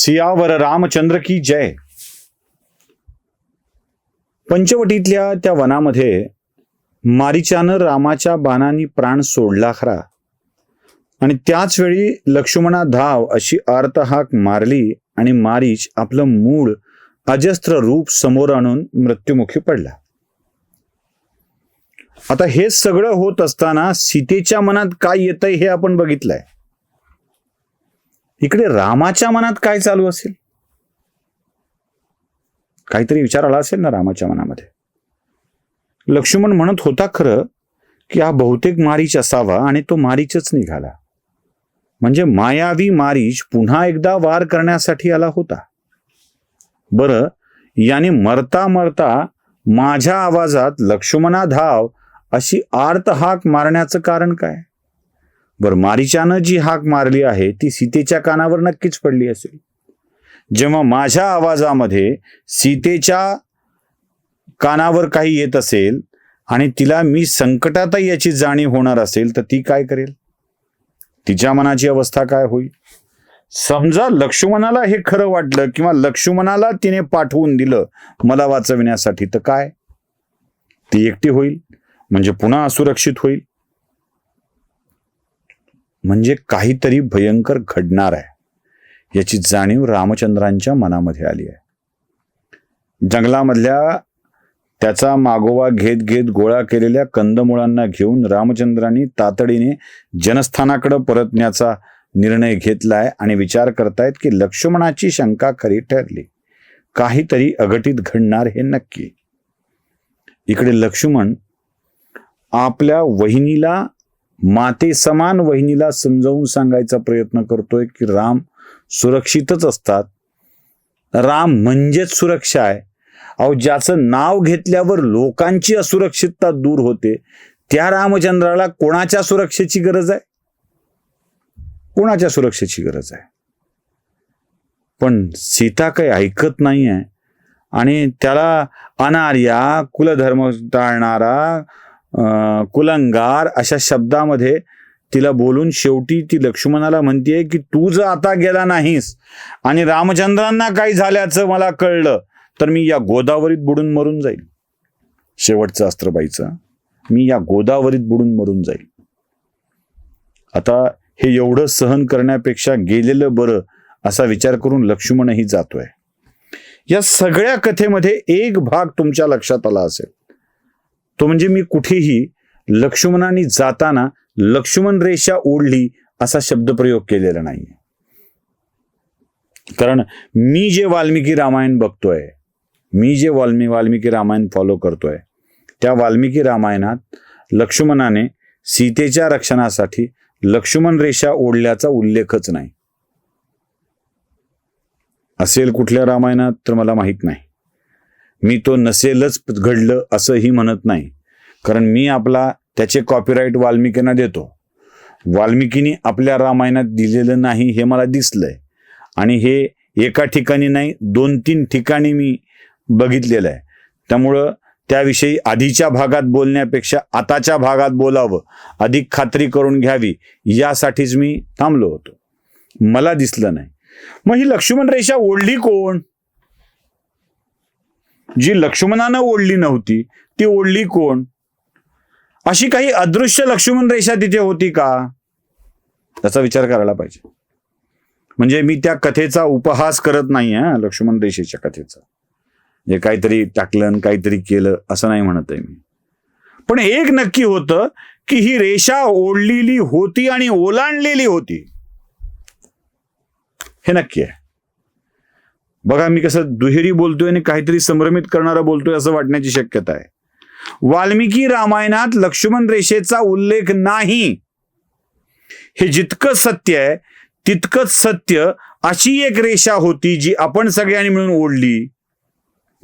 सियावर रामचंद्र की जय. पंचवटीतल्या त्या वनामध्ये मारीच्यानं रामाच्या बाणांनी प्राण सोडला खरा. आणि त्याच वेळी लक्ष्मणा धाव अशी आर्तहाक मारली आणि मारीच आपलं मूळ अजस्त्र रूप समोर आणून मृत्युमुखी पडला. आता हे सगळं होत असताना सीतेच्या मनात काय येतंय हे आपण बघितलंय. इकडे रामाच्या मनात काय चालू असेल? काहीतरी विचार आला असेल ना रामाच्या मनामध्ये? लक्ष्मण म्हणत होता खरं की हा बहुतेक मारीच असावा आणि तो मारीचच निघाला. म्हणजे मायावी मारीच पुन्हा एकदा वार करण्यासाठी आला होता. बरं याने मरता मरता माझ्या आवाजात लक्ष्मणा धाव अशी आर्त हाक मारण्याचं कारण काय? बर मारीच्यानं जी हाक मारली आहे ती सीतेच्या कानावर नक्कीच पडली असेल. जेव्हा माझ्या आवाजामध्ये सीतेच्या कानावर काही येत असेल आणि तिला मी संकटातही याची जाणीव होणार असेल तर ती काय करेल? तिच्या मनाची अवस्था काय होईल? समजा लक्ष्मणाला हे खरं वाटलं किंवा लक्ष्मणाला तिने पाठवून दिलं मला वाचविण्यासाठी तर काय? ती एकटी होईल? म्हणजे पुन्हा असुरक्षित होईल? म्हणजे काहीतरी भयंकर घडणार आहे. याची जाणीव रामचंद्रांच्या मनामध्ये आली आहे. जंगलामधल्या त्याचा मागोवा घेत घेत गोळा केलेल्या कंदमुळांना घेऊन रामचंद्रांनी तातडीने जनस्थानाकडे परतण्याचा निर्णय घेतलाय आणि विचार करतायत की लक्ष्मणाची शंका खरी ठरली. काहीतरी अघटित घडणार हे नक्की. इकडे लक्ष्मण आपल्या वहिनीला माते समान वहिनीला समजावून सांगायचा प्रयत्न करतोय की राम सुरक्षितच असतात. राम म्हणजेच सुरक्षा आहे. अहो ज्याचं नाव घेतल्यावर लोकांची असुरक्षितता दूर होते त्या रामचंद्राला कोणाच्या सुरक्षेची गरज आहे? कोणाच्या सुरक्षेची गरज आहे? पण सीता काही ऐकत नाही आहे आणि त्याला अनार्या कुलधर्म टाळणारा कुलंगार अशा शब्दामध्ये तिला बोलून शेवटी ती लक्ष्मणाला म्हणतेय की तू जर आता गेला नाहीस आणि रामचंद्रांना काही झाल्याचं मला कळलं तर मी या गोदावरीत बुडून मरून जाईल. शेवटचं अस्त्रबाईचं. मी या गोदावरीत बुडून मरून जाईल. आता हे एवढं सहन करण्यापेक्षा गेलेलं बरं असा विचार करून लक्ष्मणही जातोय. या सगळ्या कथेमध्ये एक भाग तुमच्या लक्षात आला असेल. तो म्हणजे मी कुठेही लक्ष्मणाने जाताना लक्ष्मण रेषा ओढली असा शब्दप्रयोग केलेला नाही कारण मी जे वाल्मिकी रामायण बघतोय मी जे वाल्मी वाल्मिकी रामायण फॉलो करतोय त्या वाल्मिकी रामायणात लक्ष्मणाने सीतेच्या रक्षणासाठी लक्ष्मण रेषा ओढल्याचा उल्लेखच नाही. असेल कुठल्या रामायणात तर मला माहीत नाही. मी तो नसेलच घडलं असंही म्हणत नाही. कारण मी आपला त्याचे कॉपीराईट वाल्मिकींना देतो. वाल्मिकीनी आपल्या रामायणात दिलेलं नाही हे मला दिसलंय. आणि हे एका ठिकाणी नाही दोन तीन ठिकाणी मी बघितलेलं आहे त्यामुळं त्याविषयी आधीच्या भागात बोलण्यापेक्षा आताच्या भागात बोलावं अधिक खात्री करून घ्यावी यासाठीच मी थांबलो होतो. मला दिसलं नाही. मग ही लक्ष्मण रेषा ओढली कोण? जी लक्ष्मणानं ओढली नव्हती ती ओढली कोण? अशी काही अदृश्य लक्ष्मण रेषा तिथे होती का? त्याचा विचार करायला पाहिजे. म्हणजे मी त्या कथेचा उपहास करत नाही हा लक्ष्मण रेषेच्या कथेचा. जे काहीतरी टाकलं आणि काहीतरी केलं असं नाही म्हणत आहे मी. पण एक नक्की होतं की ही रेषा ओढलेली होती आणि ओलांडलेली होती. हे नक्की आहे. बघा मी कसं दुहेरी बोलतोय आणि काहीतरी संभ्रमित करणारा बोलतोय असं वाटण्याची शक्यता आहे. वाल्मिकी रामायणात लक्ष्मण रेषेचा उल्लेख नाही. हे जितकं सत्य आहे तितकंच सत्य अशी एक रेषा होती जी आपण सगळ्यांनी मिळून ओढली.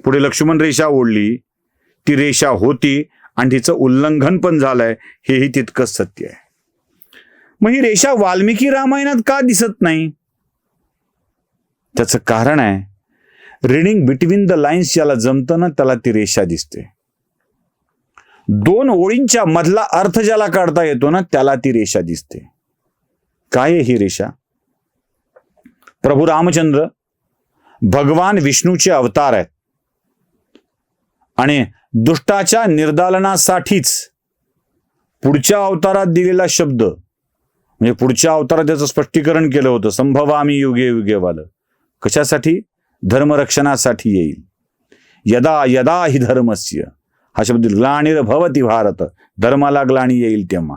पुढे लक्ष्मण रेषा ओढली. ती रेषा होती आणि तिचं उल्लंघन पण झालंय. हेही तितकंच सत्य आहे. मग ही रेषा वाल्मिकी रामायणात का दिसत नाही? त्याचं कारण आहे रिडिंग बिटवीन द लाईन्स ज्याला जमतं ना त्याला ती रेषा दिसते. दोन ओळींच्या मधला अर्थ ज्याला काढता येतो ना त्याला ती रेषा दिसते. काय आहे ही रेषा? प्रभू रामचंद्र भगवान विष्णूचे अवतार आहेत. आणि दुष्टाच्या निर्दालनासाठीच पुढच्या अवतारात दिलेला शब्द म्हणजे पुढच्या अवतारात त्याचं स्पष्टीकरण केलं होतं संभवामी युगे युगे वालं कशासाठी? धर्मरक्षणासाठी येईल. यदा यदा हि धर्मस्य हा शब्द ग्लानिर्भवती भारत धर्माला ग्लाणी येईल तेव्हा.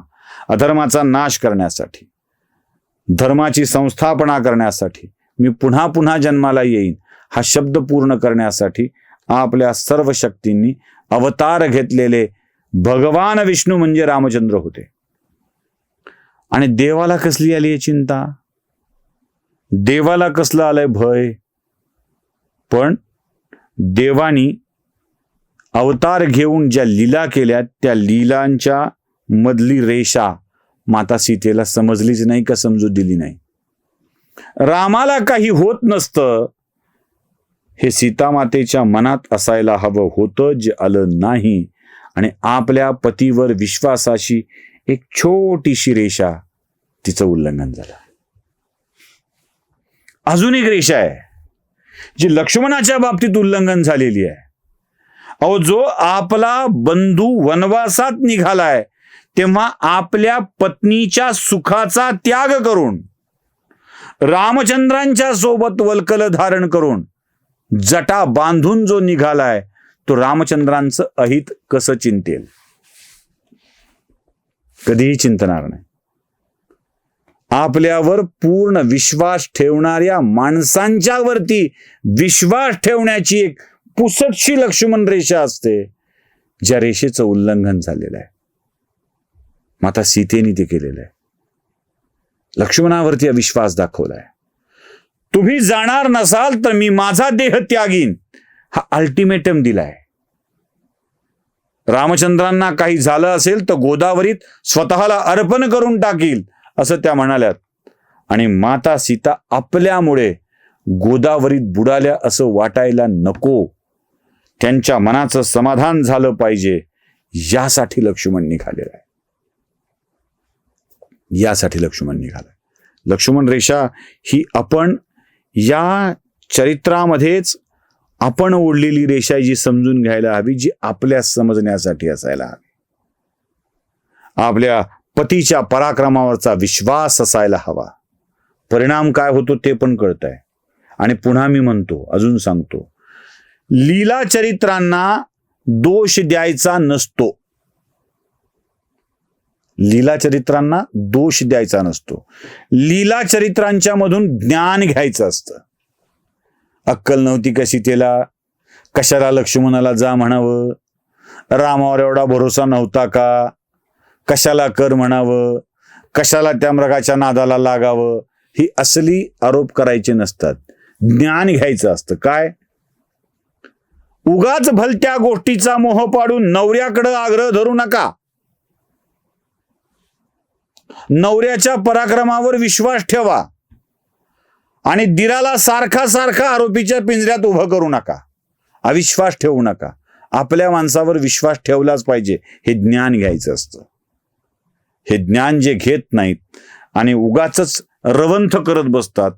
अधर्माचा नाश करण्यासाठी धर्माची संस्थापना करण्यासाठी मी पुन्हा पुन्हा जन्माला येईन हा शब्द पूर्ण करण्यासाठी आपल्या सर्व शक्तींनी अवतार घेतलेले भगवान विष्णू म्हणजे रामचंद्र होते. आणि देवाला कसली आली आहे चिंता? देवाला कसलं आलंय भय? पण देवानी अवतार घेऊन ज्या लीला केल्या त्या लीलांच्या मधली रेषा माता सीतेला समजलीच नाही का समजू दिली नाही? रामाला काही होत नसतं. हे सीतामातेच्या मनात असायला हवं होतं जे आलं नाही. आणि आपल्या पतीवर विश्वासाशी एक छोटीशी रेषा तिचं उल्लंघन झालं. अजून एक रेषा आहे जी लक्ष्मणाच्या बाबतीत उल्लंघन झालेली आहे. अहो जो आपला बंधू वनवासात निघालाय तेव्हा आपल्या पत्नीच्या सुखाचा त्याग करून रामचंद्रांच्या सोबत वल्कल धारण करून जटा बांधून जो निघालाय तो रामचंद्रांचं अहित कसं चिंतेल? कधीही चिंतणार नाही. आपल्यावर पूर्ण विश्वास ठेवणाऱ्या माणसांच्या वरती विश्वास ठेवण्याची एक पुसटशी लक्ष्मण रेषा असते. ज्या रेषेचं उल्लंघन झालेलं आहे. माता सीतेने ते केलेलं आहे. लक्ष्मणावरती अविश्वास दाखवलाय. तुम्ही जाणार नसाल तर मी माझा देह त्यागीन हा अल्टिमेटम दिलाय. रामचंद्रांना काही झालं असेल तर गोदावरीत स्वतःला अर्पण करून टाकील. असं त्या म्हणाल्यात. आणि माता सीता आपल्यामुळे गोदावरीत बुडाल्या असं वाटायला नको. त्यांच्या मनाचं समाधान झालं पाहिजे यासाठी लक्ष्मण निघालेला आहे. यासाठी लक्ष्मण निघालाय. लक्ष्मण रेषा ही आपण या चरित्रामध्येच आपण ओढलेली रेषा जी समजून घ्यायला हवी जी आपल्या समजण्यासाठी असायला हवी. आपल्या पतीच्या पराक्रमावरचा विश्वास असायला हवा. परिणाम काय होतो ते पण कळत आहे आणि पुन्हा मी म्हणतो अजून सांगतो. लीला चरित्रांना दोष द्यायचा नसतो. लीला चरित्रांना दोष द्यायचा नसतो. लीला चरित्रांच्या मधून ज्ञान घ्यायचं असतं. अक्कल नव्हती कशी त्याला कशाला लक्ष्मणाला जा म्हणावं. रामावर एवढा भरोसा नव्हता का? कशाला कर म्हणावं? कशाला त्या मृगाच्या नादाला लागावं? ही असली आरोप करायचे नसतात. ज्ञान घ्यायचं असतं. काय? उगाच भलत्या गोष्टीचा मोह पाडून नवऱ्याकडं आग्रह धरू नका. नवऱ्याच्या पराक्रमावर विश्वास ठेवा. आणि दिराला सारखा सारखा आरोपीच्या पिंजऱ्यात उभं करू नका. अविश्वास ठेवू नका. आपल्या माणसावर विश्वास ठेवलाच पाहिजे. हे ज्ञान घ्यायचं असतं. हे ज्ञान जे घेत नाहीत आणि उगाच रवंथ करत बसतात.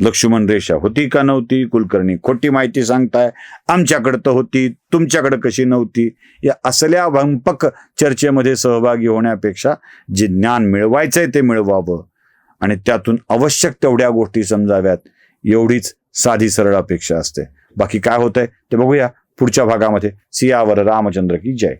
लक्ष्मण रेषा होती का नव्हती? कुलकर्णी खोटी माहिती सांगताय. आमच्याकडं तर होती तुमच्याकडं कशी नव्हती? या असल्या भंपक चर्चेमध्ये सहभागी होण्यापेक्षा जे ज्ञान मिळवायचंय ते मिळवावं. आणि त्यातून आवश्यक तेवढ्या गोष्टी समजाव्यात. एवढीच साधी सरळ अपेक्षा असते. बाकी काय होतंय ते बघूया पुढच्या भागामध्ये. सियावर रामचंद्र की जय.